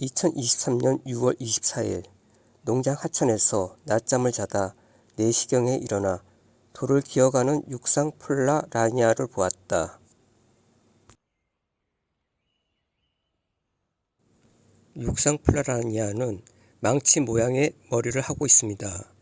2023년 6월 24일 농장 하천에서 낮잠을 자다 4시경에 일어나 돌을 기어가는 육상 폴라 라니아를 보았다. 육상 폴라 라니아는 망치 모양의 머리를 하고 있습니다.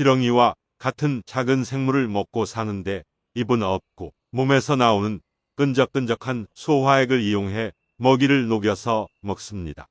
지렁이와 같은 작은 생물을 먹고 사는데 입은 없고 몸에서 나오는 끈적끈적한 소화액을 이용해 먹이를 녹여서 먹습니다.